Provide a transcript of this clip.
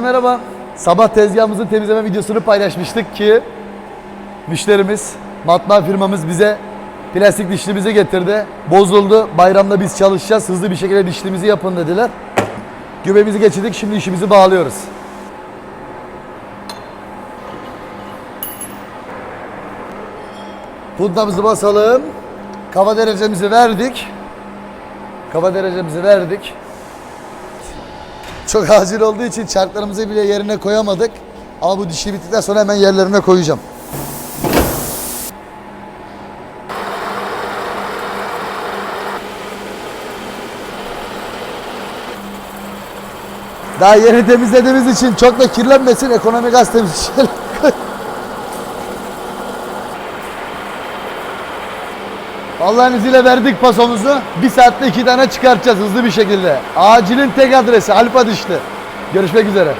Merhaba. Sabah tezgahımızın temizleme videosunu paylaşmıştık ki müşterimiz, matbaa firmamız bize plastik dişlimizi getirdi. Bozuldu. Bayramda biz çalışacağız. Hızlı bir şekilde dişlimizi yapın dediler. Gübemizi geçirdik. Şimdi işimizi bağlıyoruz. Puntamızı basalım. Kava derecemizi verdik. Kava derecemizi verdik. Çok acil olduğu için çarklarımızı bile yerine koyamadık. Ama bu dişi bittikten sonra hemen yerlerine koyacağım. Daha yeni temizlediğimiz için çok da kirlenmesin ekonomik gaz temizleyelim. Allah'ın izniyle verdik pasomuzu. Bir saatte iki tane çıkartacağız hızlı bir şekilde. Acilin tek adresi Alpa Dişli. Görüşmek üzere.